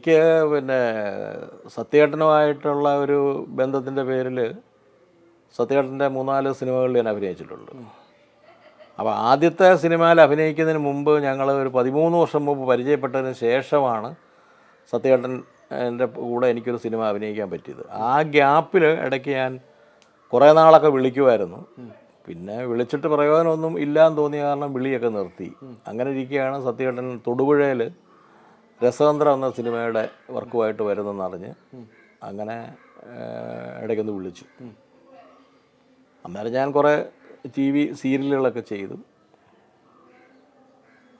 എനിക്ക് പിന്നെ സത്യേട്ടനുമായിട്ടുള്ള ഒരു ബന്ധത്തിന്റെ പേരിൽ സത്യേട്ടന്റെ മൂന്നാൽ സിനിമകളിൽ ഞാൻ അഭിനയിച്ചിട്ടുണ്ട്. അപ്പോൾ ആദ്യത്തെ സിനിമയിൽ അഭിനയിക്കുന്നതിന് മുമ്പ് ഞങ്ങൾ ഒരു പതിമൂന്ന് വർഷം മുമ്പ് പരിചയപ്പെട്ടതിന് ശേഷമാണ് സത്യേട്ടൻ എന്റെ കൂടെ എനിക്കൊരു സിനിമ അഭിനയിക്കാൻ പറ്റിയത്. ആ ഗ്യാപ്പിൽ ഇടയ്ക്ക് ഞാൻ കുറേ നാളൊക്കെ വിളിക്കുമായിരുന്നു. പിന്നെ വിളിച്ചിട്ട് പ്രയോജനമൊന്നും ഇല്ലാന്ന് തോന്നിയ കാരണം വിളിയൊക്കെ നിർത്തി. അങ്ങനെ ഇരിക്കുകയാണ് സത്യേട്ടൻ തൊടുപുഴയിൽ രസതന്ത്രം എന്ന സിനിമയുടെ വർക്കുമായിട്ട് വരുന്നെന്ന് അറിഞ്ഞ് അങ്ങനെ ഇടയ്ക്കൊന്ന് വിളിച്ചു. അന്നേരം ഞാൻ കുറേ ടി വി സീരിയലുകളൊക്കെ ചെയ്തു.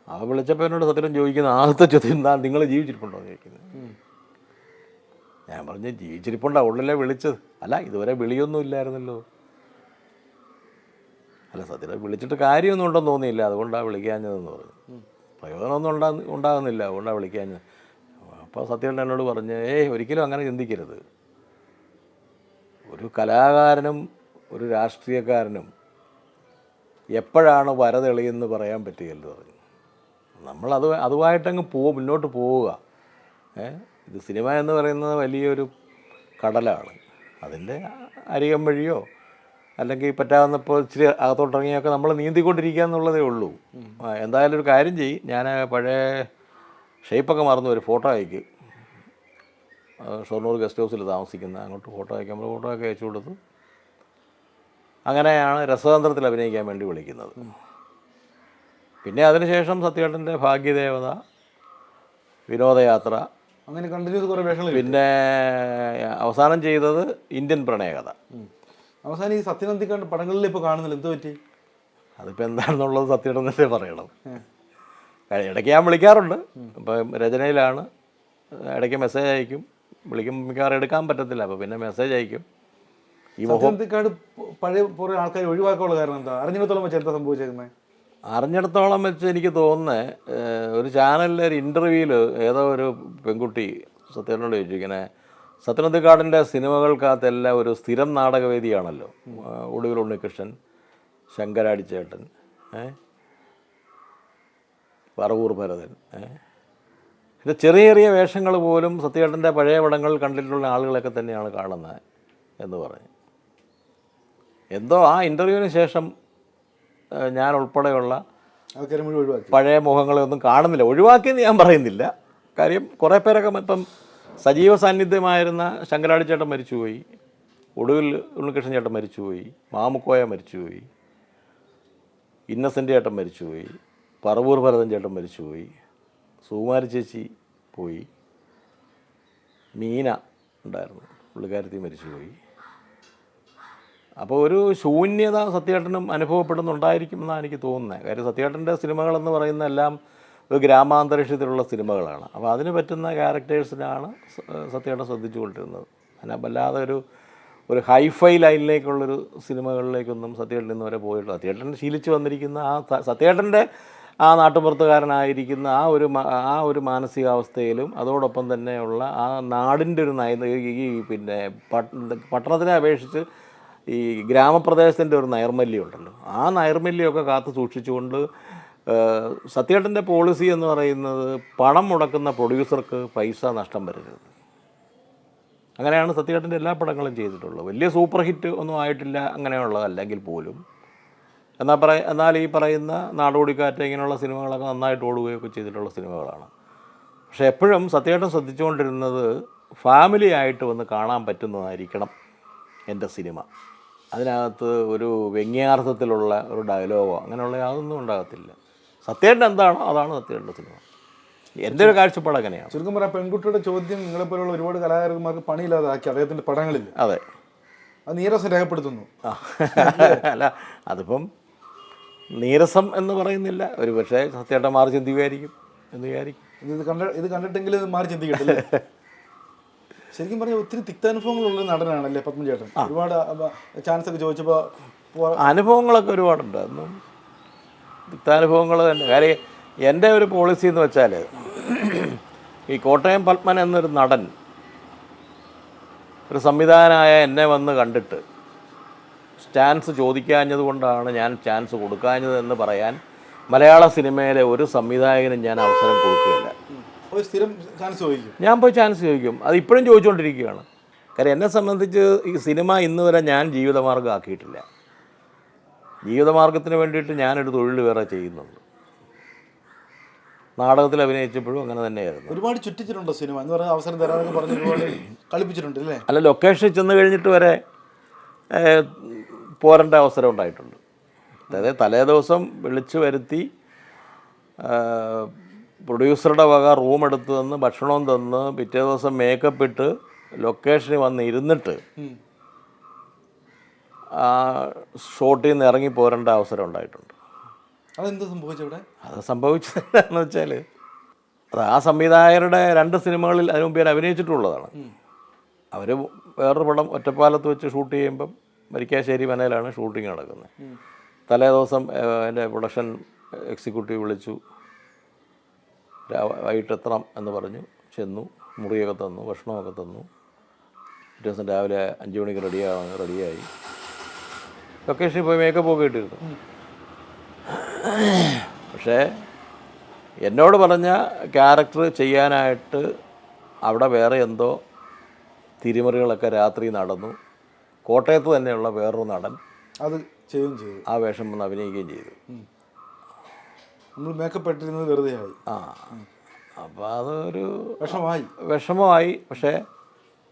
അവ വിളിച്ചപ്പോൾ എന്നോട് സത്യം ചോദിക്കുന്ന ആദ്യത്തെ ചോദ്യം എന്താ നിങ്ങൾ ജീവിച്ചിരിപ്പുണ്ടോ? എന്ന് ചോദിക്കുന്നത്. ഞാൻ പറഞ്ഞു ജീവിച്ചിരിപ്പുണ്ടോ? ഉള്ളിലെ വിളിച്ചത്. അല്ല ഇതുവരെ വിളിയൊന്നും ഇല്ലായിരുന്നല്ലോ. അല്ല സത്യം വിളിച്ചിട്ട് കാര്യമൊന്നും ഉണ്ടെന്ന് തോന്നിയില്ല. അതുകൊണ്ടാണ് വിളിക്കാഞ്ഞതെന്ന് പറഞ്ഞു. പ്രയോജനമൊന്നും ഉണ്ടാ ഉണ്ടാകുന്നില്ല. അതുകൊണ്ടാണ് വിളിക്കാൻ അപ്പോൾ സത്യം എന്നോട് പറഞ്ഞ് ഏയ് ഒരിക്കലും അങ്ങനെ ചിന്തിക്കരുത്. ഒരു കലാകാരനും ഒരു രാഷ്ട്രീയക്കാരനും എപ്പോഴാണ് വരതെളിയെന്ന് പറയാൻ പറ്റുകയല്ലോ പറഞ്ഞു. നമ്മളത് അതുമായിട്ടങ്ങ് പോ മുന്നോട്ട് പോവുക. ഇത് സിനിമ എന്ന് പറയുന്നത് വലിയൊരു കടലാണ്. അതിന്റെ അരികം വഴിയോ അല്ലെങ്കിൽ പറ്റാവുന്നപ്പോൾ ഇച്ചിരി അകത്തോട്ടിറങ്ങിയൊക്കെ നമ്മൾ നീന്തിക്കൊണ്ടിരിക്കുക എന്നുള്ളതേ ഉള്ളൂ. എന്തായാലും ഒരു കാര്യം ചെയ്യും. ഞാൻ പഴയ ഷേപ്പൊക്കെ മറന്നു ഒരു ഫോട്ടോ അയക്ക്. ഷൊർണൂർ ഗസ്റ്റ് ഹൗസിൽ താമസിക്കുന്ന അങ്ങോട്ട് ഫോട്ടോ അയക്കാം. നമ്മൾ ഫോട്ടോ ഒക്കെ അയച്ചു കൊടുത്തു. അങ്ങനെയാണ് രസതന്ത്രത്തിൽ അഭിനയിക്കാൻ വേണ്ടി വിളിക്കുന്നത്. പിന്നെ അതിനുശേഷം സത്യേട്ടന്റെ ഭാഗ്യദേവത വിനോദയാത്ര. അങ്ങനെ കണ്ടിന്യൂസ് കുറേ വേഷങ്ങൾ പിന്നെ അവസാനം ചെയ്തത് ഇന്ത്യൻ പ്രണയകഥ. അവസാനം ഈ സത്യനന്ദിക്കാണ്ട് പടങ്ങളിൽ ഇപ്പോൾ കാണുന്നില്ല. എന്ത് പറ്റി? അതിപ്പോൾ എന്താണെന്നുള്ളത് തന്നെ പറയണം. ഇടയ്ക്ക് ഞാൻ വിളിക്കാറുണ്ട്. ഇപ്പം രചനയിലാണ്. ഇടയ്ക്ക് മെസ്സേജ് അയക്കും. വിളിക്കുമ്പോൾ മിക്കവാറും എടുക്കാൻ പറ്റത്തില്ല. അപ്പോൾ പിന്നെ മെസ്സേജ് അയക്കും. ഈ മുഖം പഴയ കുറേ ആൾക്കാർ ഒഴിവാക്കാനുള്ള കാരണം എന്താ? അറിഞ്ഞിടത്തോളം വെച്ച് എന്താ സംഭവിച്ചേക്കുന്നത് അറിഞ്ഞിടത്തോളം വെച്ച് എനിക്ക് തോന്നുന്നത് ഒരു ചാനലിലെ ഒരു ഇന്റർവ്യൂവിൽ ഏതോ ഒരു പെൺകുട്ടി സത്യനോട് ചോദിച്ചു ഇങ്ങനെ സത്യനന്ദിക്കാടിന്റെ സിനിമകൾക്കകത്തെല്ലാം ഒരു സ്ഥിരം നാടകവേദിയാണല്ലോ. ഒടുവിൽ ഉണ്ണികൃഷ്ണൻ ശങ്കരാടിച്ചേട്ടൻ പറവൂർ ഭരതൻ പിന്നെ ചെറിയ ചെറിയ വേഷങ്ങൾ പോലും സത്യേട്ടന്റെ പഴയ പടങ്ങൾ കണ്ടിട്ടുള്ള ആളുകളൊക്കെ തന്നെയാണ് കാണുന്നത് എന്ന് പറഞ്ഞു. എന്തോ ആ ഇന്റർവ്യൂവിന് ശേഷം ഞാൻ ഉൾപ്പെടെയുള്ള പഴയ മുഖങ്ങളെ ഒന്നും കാണുന്നില്ല. ഒഴിവാക്കിയെന്ന് ഞാൻ പറയുന്നില്ല. കാര്യം കുറേ പേരൊക്കെ ഇപ്പം സജീവ സാന്നിധ്യമായിരുന്ന ശങ്കരാടി ചേട്ടൻ മരിച്ചുപോയി. ഒടുവിൽ ഉണ്ണികൃഷ്ണൻ ചേട്ടൻ മരിച്ചുപോയി. മാമുക്കോയ മരിച്ചുപോയി. ഇന്നസെന്റ് ചേട്ടൻ മരിച്ചുപോയി. പറവൂർ ഭരതൻ ചേട്ടൻ മരിച്ചുപോയി. സുകുമാരി ചേച്ചി പോയി. മീന ഉണ്ടായിരുന്നു. പുള്ളിക്കാരത്തി മരിച്ചുപോയി. അപ്പോൾ ഒരു ശൂന്യത സത്യേട്ടനും അനുഭവപ്പെടുന്നുണ്ടായിരിക്കും അനുഭവപ്പെടുന്നുണ്ടായിരിക്കുമെന്നാണ് എനിക്ക് തോന്നുന്നത്. കാര്യം സത്യേട്ടന്റെ സിനിമകളെന്ന് പറയുന്ന എല്ലാം ഒരു ഗ്രാമാന്തരീക്ഷത്തിലുള്ള സിനിമകളാണ്. അപ്പോൾ അതിന് പറ്റുന്ന ക്യാരക്ടേഴ്സിനാണ് സത്യമായിട്ട് ശ്രദ്ധിച്ചുകൊണ്ടിരുന്നത്. അങ്ങനെ വല്ലാതെ ഒരു ഒരു ഹൈഫൈ ലൈനിലേക്കുള്ളൊരു സിനിമകളിലേക്കൊന്നും സത്യേട്ടൻ ഇന്ന് വരെ പോയിട്ടില്ല. സത്യേട്ടൻ ശീലിച്ചു വന്നിരിക്കുന്ന ആ സത്യേട്ടന്റെ ആ നാട്ടുപുറത്തുകാരനായിരിക്കുന്ന ആ ഒരു ആ ഒരു മാനസികാവസ്ഥയിലും അതോടൊപ്പം തന്നെയുള്ള ആ നാടിന്റെ ഒരു നയ ഈ പിന്നെ പട്ട- പട്ടണത്തിനെ അപേക്ഷിച്ച് ഈ ഗ്രാമപ്രദേശത്തിന്റെ ഒരു നൈർമല്യം ഉണ്ടല്ലോ ആ നൈർമല്യമൊക്കെ കാത്തു സൂക്ഷിച്ചുകൊണ്ട് സത്യേട്ടന്റെ പോളിസി എന്ന് പറയുന്നത് പണം മുടക്കുന്ന പ്രൊഡ്യൂസർക്ക് പൈസ നഷ്ടം വരരുത്. അങ്ങനെയാണ് സത്യേട്ടന്റെ എല്ലാ പടങ്ങളും ചെയ്തിട്ടുള്ളത്. വലിയ സൂപ്പർ ഹിറ്റ് ഒന്നും ആയിട്ടില്ല അങ്ങനെയുള്ളതല്ലെങ്കിൽ പോലും. എന്നാൽ പറ എന്നാൽ ഈ പറയുന്ന നാടോടിക്കാറ്റ് ഇങ്ങനെയുള്ള സിനിമകളൊക്കെ നന്നായിട്ട് ഓടുകയൊക്കെ ചെയ്തിട്ടുള്ള സിനിമകളാണ്. പക്ഷേ എപ്പോഴും സത്യേട്ടൻ ശ്രദ്ധിച്ചുകൊണ്ടിരുന്നത് ഫാമിലി ആയിട്ട് വന്ന് കാണാൻ പറ്റുന്നതായിരിക്കണം എന്റെ സിനിമ. അതിനകത്ത് ഒരു വ്യംഗ്യാർത്ഥത്തിലുള്ള ഒരു ഡയലോഗോ അങ്ങനെയുള്ള യാതൊന്നും ഉണ്ടാകത്തില്ല. സത്യേട്ടൻ എന്താണോ അതാണ് സത്യേട്ടന്റെ സിനിമ. എന്റെ ഒരു കാഴ്ചപ്പാട് അങ്ങനെയാണ്. ചുരുക്കം പറയാം പെൺകുട്ടിയുടെ ചോദ്യം നിങ്ങളെപ്പോലുള്ള ഒരുപാട് കലാകാരന്മാർക്ക് പണിയില്ലാതാക്കി അദ്ദേഹത്തിന്റെ പടങ്ങളിൽ അതെ. അത് നീരസം രേഖപ്പെടുത്തുന്നു. അല്ല അതിപ്പം നീരസം എന്ന് പറയുന്നില്ല. ഒരു പക്ഷേ സത്യേട്ടൻ മാറി ചിന്തിക്കുമായിരിക്കും എന്ന് വിചാരിക്കും. ഇത് കണ്ട ഇത് കണ്ടിട്ടെങ്കിൽ ഇത് മാറി ചിന്തിക്കട്ടില്ലേ? ശരിക്കും പറഞ്ഞാൽ ഒത്തിരി തിക്താനുഭവങ്ങളുള്ള നടനാണല്ലേ പത്മചേട്ടൻ ഒരുപാട് ചാൻസ് ഒക്കെ ചോദിച്ചപ്പോൾ അനുഭവങ്ങളൊക്കെ ഒരുപാടുണ്ട്. അതൊന്നും തിക്താനുഭവങ്ങൾ തന്നെ. കാര്യം എന്റെ ഒരു പോളിസി എന്ന് വെച്ചാൽ ഈ കോട്ടയം പത്മൻ എന്നൊരു നടൻ ഒരു സംവിധാനമായ എന്നെ വന്ന് കണ്ടിട്ട് ചാൻസ് ചോദിക്കാഞ്ഞത് കൊണ്ടാണ് ഞാൻ ചാൻസ് കൊടുക്കാഞ്ഞത് എന്ന് പറയാൻ മലയാള സിനിമയിലെ ഒരു സംവിധായകനും ഞാൻ അവസരം കൊടുക്കുകയില്ല. സ്ഥിരം ചാൻസ് ചോദിക്കും. ഞാൻ പോയി ചാൻസ് ചോദിക്കും. അത് ഇപ്പോഴും ചോദിച്ചുകൊണ്ടിരിക്കുകയാണ്. കാര്യം എന്നെ സംബന്ധിച്ച് ഈ സിനിമ ഇന്ന് വരെ ഞാൻ ജീവിതമാർഗം ആക്കിയിട്ടില്ല ജീവിതമാർഗത്തിന് വേണ്ടിയിട്ട് ഞാനൊരു തൊഴിൽ വേറെ ചെയ്യുന്നുണ്ട് നാടകത്തിൽ അഭിനയിച്ചപ്പോഴും അങ്ങനെ തന്നെയായിരുന്നു. ഒരുപാട് ചുറ്റിച്ചിട്ടുണ്ടോ സിനിമ? എന്ന് പറഞ്ഞ അവസരം തരാനൊക്കെ പറഞ്ഞ് ഒരുപാട് കളിപ്പിച്ചിട്ടുണ്ട് അല്ലേ? അല്ല ലൊക്കേഷനിൽ ചെന്ന് കഴിഞ്ഞിട്ട് വരെ പോരേണ്ട അവസരം ഉണ്ടായിട്ടുണ്ട്. അതായത് തലേ ദിവസം വിളിച്ചു വരുത്തി പ്രൊഡ്യൂസറുടെ വക റൂം എടുത്ത് തന്ന് ഭക്ഷണവും തന്ന് പിറ്റേ ദിവസം മേക്കപ്പ് ഇട്ട് ലൊക്കേഷനിൽ വന്ന് ഇരുന്നിട്ട് ഷോട്ടിൽ നിന്ന് ഇറങ്ങി പോരേണ്ട അവസരം ഉണ്ടായിട്ടുണ്ട്. അതെന്ത് സംഭവിച്ചു ഇവിടെ അത് സംഭവിച്ചത് എന്താണെന്ന് വെച്ചാൽ അത് ആ സംവിധായകരുടെ രണ്ട് സിനിമകളിൽ അതിനു മുമ്പ് ഞാൻ അഭിനയിച്ചിട്ടുള്ളതാണ്. അവർ വേറൊരു പടം ഒറ്റപ്പാലത്ത് വെച്ച് ഷൂട്ട് ചെയ്യുമ്പം മരിക്കാശ്ശേരി മനയിലാണ് ഷൂട്ടിംഗ് നടക്കുന്നത്. തലേ ദിവസം എന്റെ പ്രൊഡക്ഷൻ എക്സിക്യൂട്ടീവ് വിളിച്ചു. വൈകിട്ട് എത്തണം എന്ന് പറഞ്ഞു. ചെന്നു മുറിയൊക്കെ തന്നു ഭക്ഷണമൊക്കെ തന്നു. പിറ്റേ ദിവസം രാവിലെ അഞ്ച് മണിക്ക് റെഡിയാവാൻ റെഡിയായി. ലൊക്കേഷനിൽ പോയി മേക്കപ്പ് ഒക്കെ ഇട്ടിരുന്നു. പക്ഷേ എന്നോട് പറഞ്ഞ ക്യാരക്ടർ ചെയ്യാനായിട്ട് അവിടെ വേറെ എന്തോ തിരിമറികളൊക്കെ രാത്രി നടന്നു. കോട്ടയത്ത് തന്നെയുള്ള വേറൊരു നടൻ അത് ചെയ്യുകയും ചെയ്തു. ആ വേഷം വന്ന് അഭിനയിക്കുകയും ചെയ്തു. നമ്മൾ മേക്കപ്പ് ഇട്ടിരുന്നത് വെറുതെ ആയി ആ. അപ്പോൾ അതൊരു വിഷമമായി. വിഷമമായി. പക്ഷേ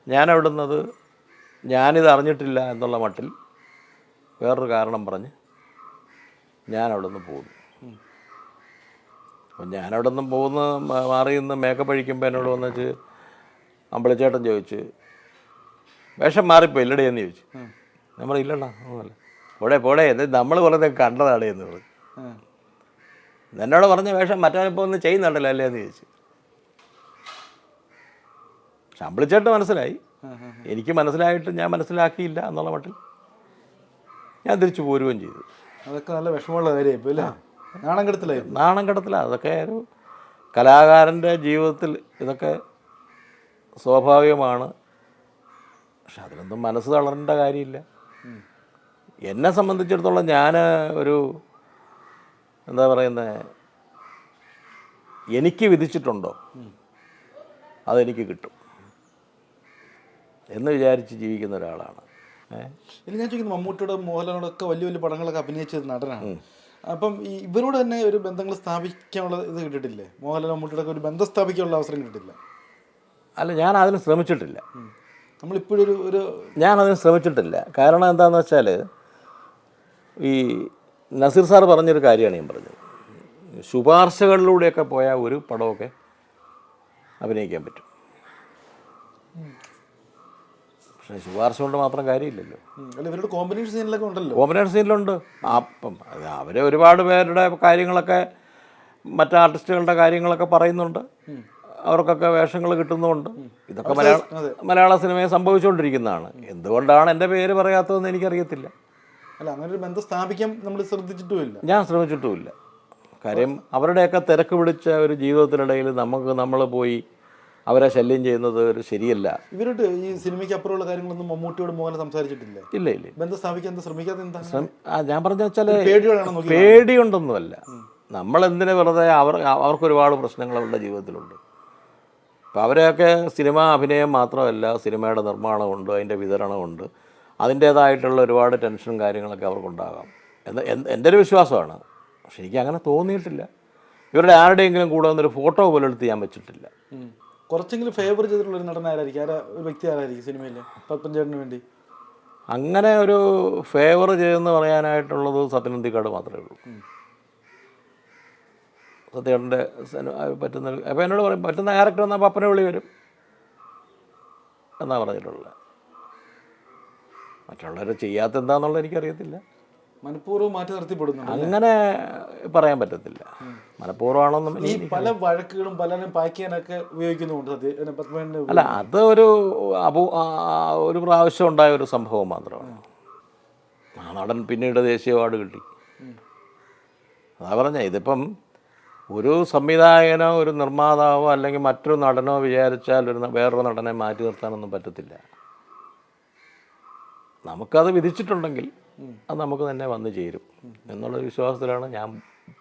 ഞാൻ ഞാനിത് അറിഞ്ഞിട്ടില്ല എന്നുള്ള മട്ടിൽ വേറൊരു കാരണം പറഞ്ഞ് ഞാൻ അവിടെ നിന്ന് പോകുന്നു. അപ്പം ഞാൻ അവിടെ നിന്ന് പോകുന്ന മാറി നിന്ന് മേക്കപ്പ് അഴിക്കുമ്പോൾ എന്നോട് വന്നിച്ച് അമ്പളിച്ചേട്ടൻ ചോദിച്ച് വേഷം മാറിപ്പോയി ഇല്ലടേ എന്ന് ചോദിച്ചു. നമ്മൾ ഇല്ലടാ ഒന്നുമല്ല. പോടെ പോടെ എന്ന് നമ്മൾ കുറേ കണ്ടതാണ് എന്ന് പറഞ്ഞു. എന്നോട് പറഞ്ഞ വേഷം മറ്റവനിപ്പോൾ ഒന്ന് ചെയ്യുന്നുണ്ടല്ലോ അല്ലേ എന്ന് ചോദിച്ചു. പക്ഷെ അമ്പളിച്ചേട്ടൻ മനസ്സിലായി. എനിക്ക് മനസ്സിലായിട്ട് ഞാൻ മനസ്സിലാക്കിയില്ല എന്നുള്ള മട്ടിൽ. ഞാൻ തിരിച്ചു പോരുകയും ചെയ്തു. അതൊക്കെ നല്ല വിഷമമുള്ള കാര്യമായിപ്പോ അല്ലേ? നാണം കെടുത്തലായിരുന്നു. നാണം കെടുത്തില്ല. അതൊക്കെ ഒരു കലാകാരന്റെ ജീവിതത്തിൽ ഇതൊക്കെ സ്വാഭാവികമാണ്. പക്ഷെ അതിനൊന്നും മനസ്സ് തളരേണ്ട കാര്യമില്ല. എന്നെ സംബന്ധിച്ചിടത്തോളം ഞാൻ ഒരു എന്താ പറയുന്നത് എനിക്ക് വിധിച്ചിട്ടുണ്ടോ? അതെനിക്ക് കിട്ടും. എന്ന് വിചാരിച്ച് ജീവിക്കുന്ന ഒരാളാണ്. ഇനി ഞാൻ ചോദിക്കുന്നത് മമ്മൂട്ടിയുടെ മോഹൻലാലിനോടൊക്കെ വലിയ വലിയ പടങ്ങളൊക്കെ അഭിനയിച്ച നടനാണ്. അപ്പം ഈ ഇവരോട് തന്നെ ഒരു ബന്ധങ്ങൾ സ്ഥാപിക്കാനുള്ള ഇത് കിട്ടിയിട്ടില്ലേ? മോഹൻലാൽ മമ്മൂട്ടിയുടെ ഒരു ബന്ധം സ്ഥാപിക്കാനുള്ള അവസരം കിട്ടിയിട്ടില്ല. അല്ല ഞാൻ അതിന് ശ്രമിച്ചിട്ടില്ല. നമ്മളിപ്പോഴൊരു ഒരു ഒരു ഞാൻ അതിന് ശ്രമിച്ചിട്ടില്ല. കാരണം എന്താണെന്ന് വെച്ചാൽ ഈ നസീർ സാർ പറഞ്ഞൊരു കാര്യമാണ് ഞാൻ പറഞ്ഞത്. ശുപാർശകളിലൂടെയൊക്കെ പോയാൽ ഒരു പടമൊക്കെ അഭിനയിക്കാൻ പറ്റും. പക്ഷേ ശുപാർശ കൊണ്ട് മാത്രം കാര്യമില്ലല്ലോ. ഇവരുടെ കോമ്പിനേഷൻ സീനിലൊക്കെ ഉണ്ടല്ലോ. കോമ്പിനേഷൻ സീനിലുണ്ട് അപ്പം അത് അവരെ ഒരുപാട് പേരുടെ കാര്യങ്ങളൊക്കെ മറ്റ് ആർട്ടിസ്റ്റുകളുടെ കാര്യങ്ങളൊക്കെ പറയുന്നുണ്ട്. അവർക്കൊക്കെ വേഷങ്ങൾ കിട്ടുന്നുമുണ്ട്. ഇതൊക്കെ മലയാള മലയാള സിനിമയെ സംഭവിച്ചുകൊണ്ടിരിക്കുന്നതാണ്. എന്തുകൊണ്ടാണ് എന്റെ പേര് പറയാത്തതെന്ന് എനിക്കറിയത്തില്ല. അല്ല അങ്ങനെ ഒരു ബന്ധം സ്ഥാപിക്കാൻ നമ്മൾ ശ്രദ്ധിച്ചിട്ടുമില്ല. ഞാൻ ശ്രമിച്ചിട്ടുമില്ല. കാര്യം അവരുടെയൊക്കെ തിരക്ക് പിടിച്ച ഒരു ജീവിതത്തിനിടയിൽ നമുക്ക് നമ്മൾ പോയി അവരെ ശല്യം ചെയ്യുന്നത് ഒരു ശരിയല്ല. ഇവരോട് ഈ സിനിമയ്ക്ക് അപ്പുറമുള്ള കാര്യങ്ങളൊന്നും മമ്മൂട്ടിയോട് മോഹൻ സംസാരിച്ചിട്ടില്ല? ഇല്ല ഇല്ല ബന്ധം സ്ഥാപിക്കാൻ ശ്രമിക്കാതെ എന്താ ഞാൻ പറഞ്ഞ വെച്ചാൽ പേടിയുണ്ടൊന്നുമല്ല. നമ്മളെന്തിനെ വെറുതെ അവർ അവർക്ക് ഒരുപാട് പ്രശ്നങ്ങൾ അവരുടെ ജീവിതത്തിലുണ്ട്. അപ്പോൾ അവരെയൊക്കെ സിനിമ അഭിനയം മാത്രമല്ല സിനിമയുടെ നിർമ്മാണമുണ്ട് അതിന്റെ വിതരണമുണ്ട്. അതിന്റേതായിട്ടുള്ള ഒരുപാട് ടെൻഷനും കാര്യങ്ങളൊക്കെ അവർക്കുണ്ടാകാം. എന്ന് എൻ- എന്റെ ഒരു വിശ്വാസമാണ്? പക്ഷെ എനിക്ക് അങ്ങനെ തോന്നിയിട്ടില്ല. ഇവരുടെ ആരുടെയെങ്കിലും കൂടെ വന്നൊരു ഫോട്ടോ പോലും എടുത്ത് ഞാൻ വെച്ചിട്ടില്ല. കുറച്ചെങ്കിലും ഫേവർ ചെയ്തിട്ടുള്ള ഒരു നടൻ ആരായിരിക്കും ആരാ? ഒരു വ്യക്തി ആരായിരിക്കും സിനിമയിൽ? പത്മഞ്ചേട്ടന് വേണ്ടി. അങ്ങനെ ഒരു ഫേവർ ചെയ്തെന്ന് പറയാനായിട്ടുള്ളത് സത്യനന്ദിക്കാട് മാത്രമേ ഉള്ളൂ. സത്യേട്ടന്റെ പറ്റുന്ന അപ്പോൾ എന്നോട് പറയും പറ്റുന്ന ക്യാരക്ടർ വന്നാൽ പപ്പനെ വിളി വരും. എന്നാണ് പറഞ്ഞിട്ടുള്ളത്? മറ്റുള്ളവർ ചെയ്യാത്ത എന്താണെന്നുള്ളത് എനിക്കറിയത്തില്ല. മനഃപൂർവം മാറ്റി നിർത്തിപ്പെടുന്നു അങ്ങനെ പറയാൻ പറ്റത്തില്ല. മനഃപൂർവമാണെന്നും ഈ പല വഴക്കുകളും പലരും പായ്ക്കാനൊക്കെ ഉപയോഗിക്കുന്നുണ്ട് അല്ല അത് ഒരു അപൂ ഒരു പ്രാവശ്യം ഉണ്ടായ ഒരു സംഭവം മാത്രമാണ്. ആ നടൻ പിന്നീട് ദേശീയ അവാർഡ് കിട്ടി. അതാ പറഞ്ഞ ഇതിപ്പം ഒരു സംവിധായകനോ ഒരു നിർമ്മാതാവോ അല്ലെങ്കിൽ മറ്റൊരു നടനോ വിചാരിച്ചാൽ ഒരു വേറൊരു നടനെ മാറ്റി നിർത്താനൊന്നും പറ്റത്തില്ല. നമുക്കത് വിധിച്ചിട്ടുണ്ടെങ്കിൽ അത് നമുക്ക് തന്നെ വന്നു ചേരും. എന്നുള്ള വിശ്വാസത്തിലാണ് ഞാൻ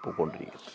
പോയിക്കൊണ്ടിരിക്കുന്നത്